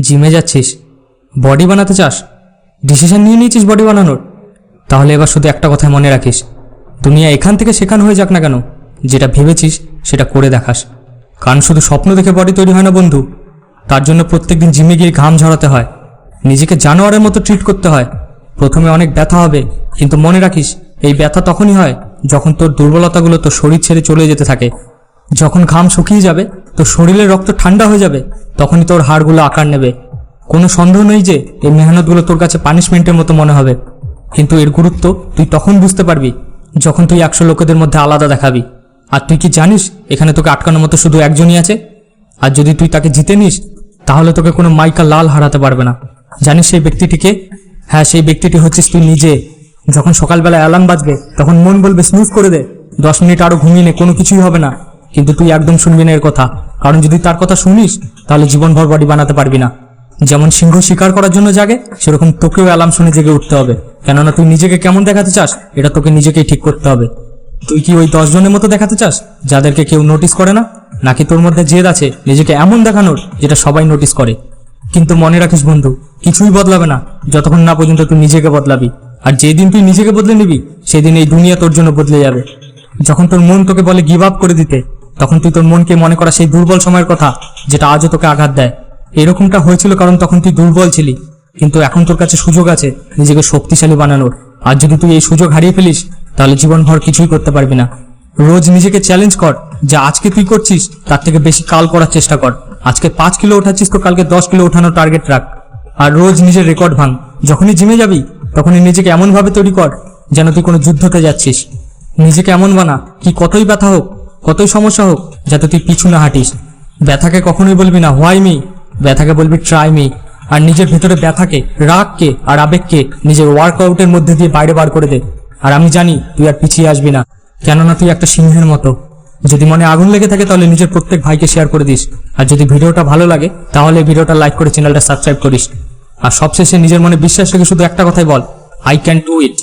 জিমে যাচ্ছিস? বডি বানাতে চাস? ডিসিশন নিয়ে নিয়েছিস বডি বানানোর? তাহলে এবার শুধু একটা কথা মনে রাখিস। দুনিয়া এখান থেকে সেখান হয়ে যাক না কেন? যেটা ভেবেছিস, সেটা করে দেখাস। কারণ শুধু স্বপ্ন দেখে বডি তৈরি হয় না, বন্ধু। তার জন্য প্রত্যেকদিন জিমে গিয়ে ঘাম ঝরাতে হয়। নিজেকে জানোয়ারের মতো ট্রিট করতে হয়। প্রথমে অনেক ব্যথা হবে, কিন্তু মনে রাখিস, এই ব্যথা তখনই হয় যখন তোর দুর্বলতাগুলো তোর শরীর ছেড়ে চলে যেতে থাকে। যখন ঘাম শুকিয়ে যাবে তোর শরীরের রক্ত ঠান্ডা হয়ে যাবে, তখনই তোর হাড়গুলো আকার নেবে। কোনো সন্দেহ নেই যে এই মেহনতগুলো তোর কাছে পানিশমেন্টের মতো মনে হবে। কিন্তু এর গুরুত্ব তুই তখন বুঝতে পারবি, যখন তুই একশো লোকেদের মধ্যে আলাদা দেখাবি। আর তুই কি জানিস, এখানে তোকে আটকানোর মতো শুধু একজনই আছে? আর যদি তুই তাকে জিতে নিস, তাহলে তোকে কোনো মাইকা লাল হারাতে পারবে না। জানিস সেই ব্যক্তিটিকে? হ্যাঁ সেই ব্যক্তিটি হচ্ছিস তুই নিজে। যখন সকালবেলা অ্যালার্ম বাজবে, তখন মন বলবে স্নুজ করে দে। দশ মিনিট আরও ঘুমিয়ে নে, কোনো কিছুই হবে না। কিন্তু তুই একদম শুনবি না এর কথা। কারণ যদি তার কথা শুনিস, তাহলে জীবনভর বডি বানাতে পারবি না। যেমন সিংহ শিকার করার জন্য জাগে, সেরকম তোকেও অ্যালার্ম শুনে জেগে উঠতে হবে। কেননা তুই নিজেকে কেমন দেখাতে চাস, এটা তোকে নিজেকেই ঠিক করতে হবে। তুই কি ওই দশ জনের মতো দেখাতে চাস, যাদেরকে কেউ নোটিস করে না? নাকি তোর মধ্যে জেদ আছে, নিজেকে এমন দেখানোর, যেটা সবাই নোটিস করে? কিন্তু মনে রাখিস বন্ধু, কিছুই বদলাবে না। যতক্ষণ না পর্যন্ত তুই নিজেকে বদলাবি। আর যেদিন তুই নিজেকে বদলে নিবি, সেদিন এই দুনিয়া তোর জন্য বদলে যাবে। যখন তোর মন তোকে বলে গিভ আপ করে দিতে তখন তুই তোর মনকে মনে করা সেই দুর্বল সময়ের কথা যেটা আজও তোকে আঘাত দেয়। এরকমটা হয়েছিল কারণ তখন তুই দুর্বল ছিলি, কিন্তু এখন তোর কাছে সুযোগ আছে নিজেকে শক্তিশালী বানানোর। আর যদি তুই এই সুযোগ হারিয়ে ফেলিস, তাহলে জীবনভর কিছুই করতে পারবি না। রোজ নিজেকে চ্যালেঞ্জ কর যা আজকে তুই করছিস, তার থেকে বেশি কাল করার চেষ্টা কর। আজকে পাঁচ কিলো ওঠাচ্ছিস তো কালকে দশ কিলো ওঠানোর টার্গেট রাখ। আর রোজ নিজের রেকর্ড ভাঙ। যখনই জিমে যাবি, তখনই নিজেকে এমনভাবে তৈরি কর যেন তুই কোনো যুদ্ধতে যাচ্ছিস। নিজেকে এমন বানা কি কতই ব্যথা হোক কতই সমস্যা হোক, যাতে তুই পিছু না হাঁটিস। ব্যথাকে কখনোই বলবি না, হোয়াই মি? ব্যথাকে বলবি, ট্রাই মি। আর নিজের ভেতরে ব্যথাকে, রাগকে আর আবেগকে নিজের ওয়ার্কআউটের মধ্যে দিয়ে বাইরে বার করে দে। আর আমি জানি তুই আর পিছিয়ে আসবি না, কেননা তুই একটা সিংহের মতো। যদি মনে আগুন লেগে থাকে তাহলে নিজের প্রত্যেক ভাইকে শেয়ার করে দিস। আর যদি ভিডিওটা ভালো লাগে, তাহলে ভিডিওটা লাইক করে চ্যানেলটা সাবস্ক্রাইব করিস। আর সবশেষে নিজের মনে বিশ্বাস রেখে শুধু একটা কথাই বল আই ক্যান ডু ইট